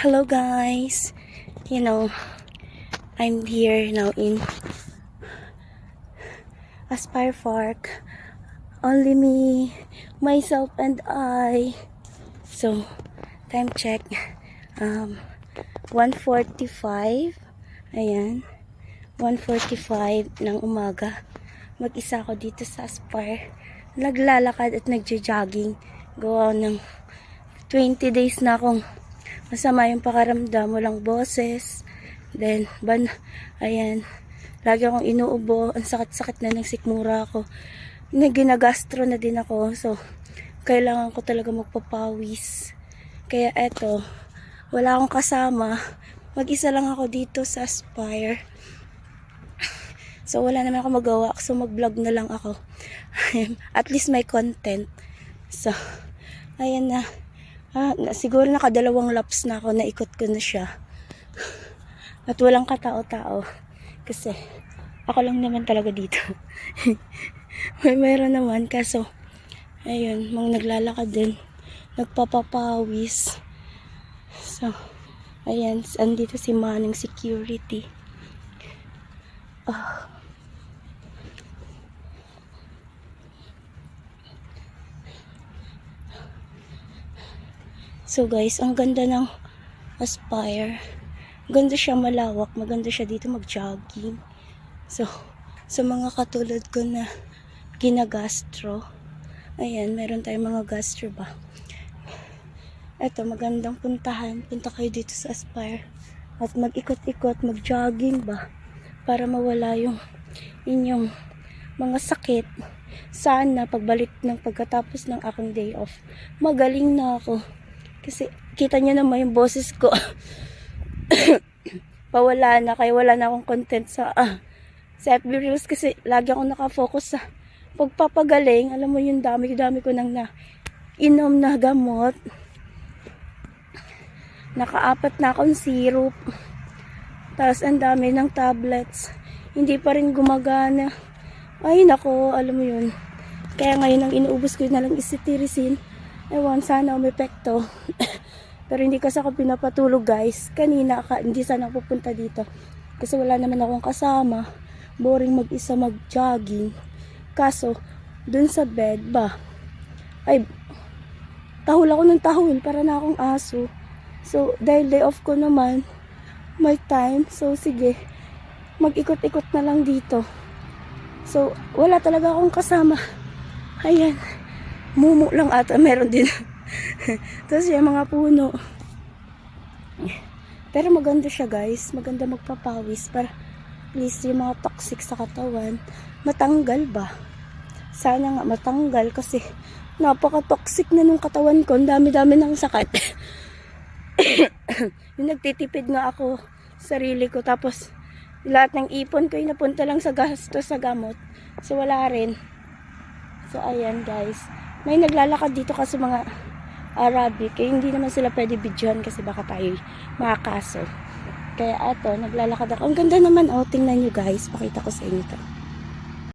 Hello guys. You know, I'm here now in Aspire Park. Only me, myself and I. So, time check. Um 1:45. Ayan. 1:45 ng umaga. Mag-isa ako dito sa Aspire. Naglalakad at nagja-jogging. Gawa ng 20 days na akong masama yung pakaramdam, walang boses. Then, ban, ayan, lagi akong inuubo, ang sakit-sakit na ng sikmura ko. Naginagastro na din ako, so, kailangan ko talaga magpapawis. Kaya eto, wala akong kasama. Mag-isa lang ako dito sa Aspire. So, wala naman ako magawa. So, mag-vlog na lang ako. At least may content. So, ayan na. Ah, siguro nakadalawang laps na ako, naikot ko na siya. At walang katao-tao. Kasi, ako lang naman talaga dito. May meron naman, kaso, ayun, mga naglalakad din. Nagpapapawis. So, ayan, andito si Manong Security. Ah. So guys, ang ganda ng Aspire. Ganda siya malawak, maganda siya dito mag-jogging. So, sa mga katulad ko na ginagastro, ayan, meron tayong mga gastro ba. Eto, magandang puntahan. Punta kayo dito sa Aspire. At mag-ikot-ikot, mag-jogging ba. Para mawala yung inyong mga sakit. Sana pagbalik ng pagkatapos ng aking day off, magaling na ako. Kasi kita niyo naman yung boses ko. Pawala na kaya wala na akong content sa ah, sa FB Reels kasi lagi ako nakafocus sa pagpapagaling. Alam mo yung dami-dami ko nang na inom na gamot. Nakaapat na akong syrup. Tapos ang dami ng tablets. Hindi pa rin gumagana. Ay nako, alam mo yun. Kaya ngayon ang inuubos ko na lang isitirisin. Ewan, sana umepekto. Pero hindi kasi ako pinapatulog guys. Kanina, ka, hindi sana pupunta dito. Kasi wala naman akong kasama. Boring mag-isa mag-jogging. Kaso, dun sa bed ba? Ay, tahol ako ng tahol para na akong aso. So, dahil day off ko naman, may time. So, sige, mag-ikot-ikot na lang dito. So, wala talaga akong kasama. Ayan. Mumu lang ata meron din. Tapos yung mga puno. Pero maganda siya guys. Maganda magpapawis para least yung mga toxic sa katawan matanggal ba? Sana nga matanggal kasi napaka-toxic na nung katawan ko. Ang dami-dami ng sakit. yung nagtitipid nga ako sarili ko tapos lahat ng ipon ko yung napunta lang sa gasto sa gamot. So wala rin. So ayan guys. May naglalakad dito kasi mga Arabic. Eh, hindi naman sila pwede bidyohan kasi baka tayo makakaso. Kaya ato, naglalakad ako. Ang ganda naman, oh, tingnan nyo guys. Pakita ko sa inyo to.